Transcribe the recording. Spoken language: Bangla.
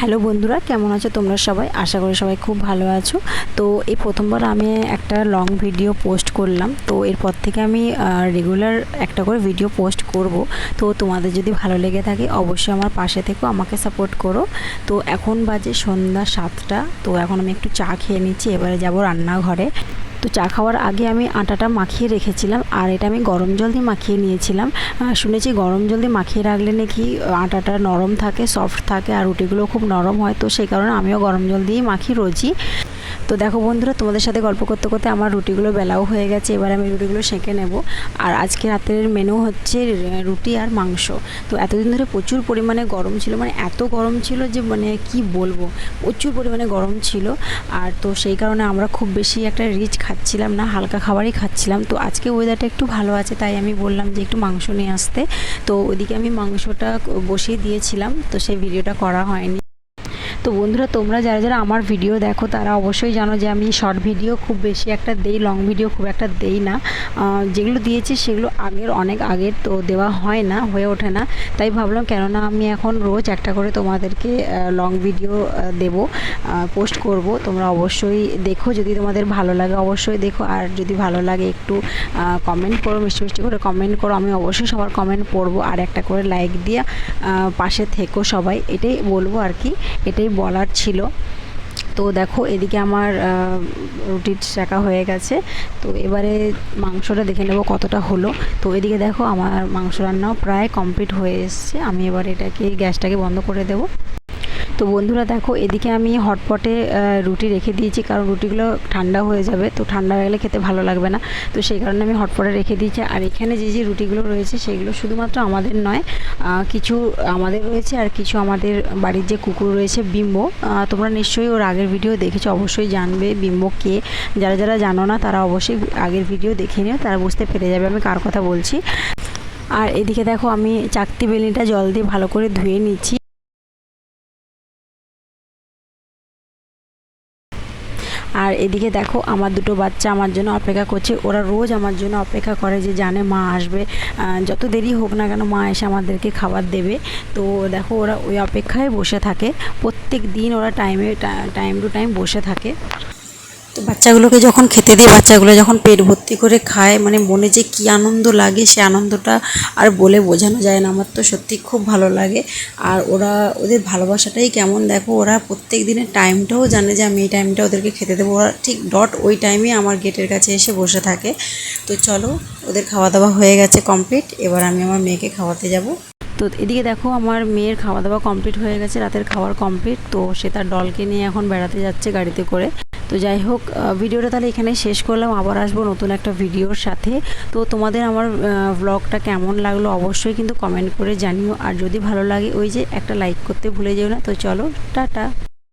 হ্যালো বন্ধুরা, কেমন আছো তোমরা সবাই? আশা করি সবাই খুব ভালো আছো। তো এই প্রথমবার আমি একটা লং ভিডিও পোস্ট করলাম। তো এরপর থেকে আমি রেগুলার একটা করে ভিডিও পোস্ট করব। তো তোমাদের যদি ভালো লেগে থাকে, অবশ্যই আমার পাশে থেকেও আমাকে সাপোর্ট করো। তো এখন বাজে সন্ধ্যা সাতটা। তো এখন আমি একটু চা খেয়ে নিচ্ছি, এবারে যাব রান্নাঘরে। তো চা খাওয়ার আগে আমি আটাটা মাখিয়ে রেখেছিলাম, আর এটা আমি গরম জল দিয়ে মাখিয়ে নিয়েছিলাম। শুনেছি গরম জল দিয়ে মাখিয়ে রাখলে নাকি আটাটা নরম থাকে সফট থাকে, আর রুটিগুলো খুব নরম হয়, তো সেই কারণে আমিও গরম জল দিয়েই মাখি রোজই। তো দেখো বন্ধুরা, তোমাদের সাথে গল্প করতে করতে আমার রুটিগুলো বেলাও হয়ে গেছে, এবার আমি রুটিগুলো সেঁকে নেব। আর আজকে রাতের মেনু হচ্ছে রুটি আর মাংস। তো এতদিন ধরে প্রচুর পরিমাণে গরম ছিল মানে এত গরম ছিল যে মানে কি বলব, প্রচুর পরিমাণে গরম ছিল। আর তো সেই কারণে আমরা খুব বেশি একটা রিচ খাচ্ছিলাম না, হালকা খাবারই খাচ্ছিলাম। তো আজকে ওয়েদারটা একটু ভালো আছে, তাই আমি বললাম যে একটু মাংস নিয়ে আসতে। তো ওইদিকে আমি মাংসটা বসিয়ে দিয়েছিলাম, তো সেই ভিডিওটা করা হয়নি। তো বন্ধুরা, তোমরা যারা যারা আমার ভিডিও দেখো, তারা অবশ্যই জানো যে আমি শর্ট ভিডিও খুব বেশি একটা দেই লং ভিডিও খুব একটা দেই না। যেগুলো দিয়েছি সেগুলো আগের, অনেক আগের তো দেওয়া হয় না, হয়ে ওঠে না। তাই ভাবলাম, কেননা আমি এখন রোজ একটা করে তোমাদেরকে লং ভিডিও দেবো পোস্ট করব। তোমরা অবশ্যই দেখো, যদি তোমাদের ভালো লাগে অবশ্যই দেখো। আর যদি ভালো লাগে একটু কমেন্ট করো, মিষ্টি মিষ্টি করে কমেন্ট করো। আমি অবশ্যই সবার কমেন্ট পড়ব, আর একটা করে লাইক দিয়ে পাশে থেকো সবাই। এটাই বলব আর কি, এটাই বলার ছিল। তো দেখো, এদিকে আমার রুটির চাকা হয়ে গেছে। তো এবারে মাংসটা দেখে নেব কতটা হলো। তো এদিকে দেখো, আমার মাংস রান্নাও প্রায় কমপ্লিট হয়ে এসছে। আমি এবার এটাকে, গ্যাসটাকে বন্ধ করে দেবো। তো বন্ধুরা দেখো, এদিকে আমি হটপটে রুটি রেখে দিয়েছি, কারণ রুটিগুলো ঠান্ডা হয়ে যাবে, তো ঠান্ডা হয়ে গেলে খেতে ভালো লাগবে না। তো সেই কারণে আমি হটপটে রেখে দিয়েছি, আর এখানে যে যে রুটিগুলো রয়েছে, সেগুলো শুধুমাত্র আমাদের নয় কিছু আমাদের রয়েছে, আর কিছু আমাদের বাড়ির যে কুকুর রয়েছে, বিম্ব। তোমরা নিশ্চয়ই ওর আগের ভিডিও দেখেছ, অবশ্যই জানবে বিম্ব কে। যারা যারা জানো না, তারা অবশ্যই আগের ভিডিও দেখে নিও, তারা বুঝতে পেরে যাবে আমি কার কথা বলছি। আর এদিকে দেখো, আমি চাকতি বেলিটা জল দিয়ে ভালো করে ধুয়ে নিচ্ছি। আর এদিকে দেখো, আমার দুটো বাচ্চা আমার জন্য অপেক্ষা করছে। ওরা রোজ আমার জন্য অপেক্ষা করে যে জানে মা আসবে। যত দেরি হোক না কেন মা এসে আমাদেরকে খাবার দেবে। তো দেখো, ওরা ওই অপেক্ষায় বসে থাকে। প্রত্যেক দিন ওরা টাইমে টাইম টু টাইম বসে থাকে। তো বাচ্চাগুলোকে যখন খেতে দিই, বাচ্চাগুলো যখন পেট ভর্তি করে খায় মানে মনে যে কী আনন্দ লাগে, সে আনন্দটা আর বলে বোঝানো যায় না। আমার তো সত্যি খুব ভালো লাগে। আর ওরা, ওদের ভালোবাসাটাই কেমন দেখো, ওরা প্রত্যেক দিনের টাইমটাও জানে যে আমি এই টাইমটা ওদেরকে খেতে দেবো। ওরা ঠিক ডট ওই টাইমে আমার গেটের কাছে এসে বসে থাকে। তো চলো, ওদের খাওয়া দাওয়া হয়ে গেছে কমপ্লিট এবার আমি আমার মেয়েকে খাওয়াতে যাব। তো এদিকে দেখো, আমার মেয়ের খাওয়া দাওয়া কমপ্লিট হয়ে গেছে, রাতের খাওয়ার কমপ্লিট তো সে তার ডলকে নিয়ে এখন বেড়াতে যাচ্ছে গাড়িতে করে। তো যাই হোক ভিডিওটা তাহলে এখানে শেষ করলাম। আবার আসব নতুন একটা ভিডিওর সাথে। তো তোমাদের আমার ব্লগটা কেমন লাগল অবশ্যই কিন্তু কমেন্ট করে জানিও। আর যদি ভালো লাগে ওই যে একটা লাইক করতে ভুলে যেও না। তো চলো, টাটা।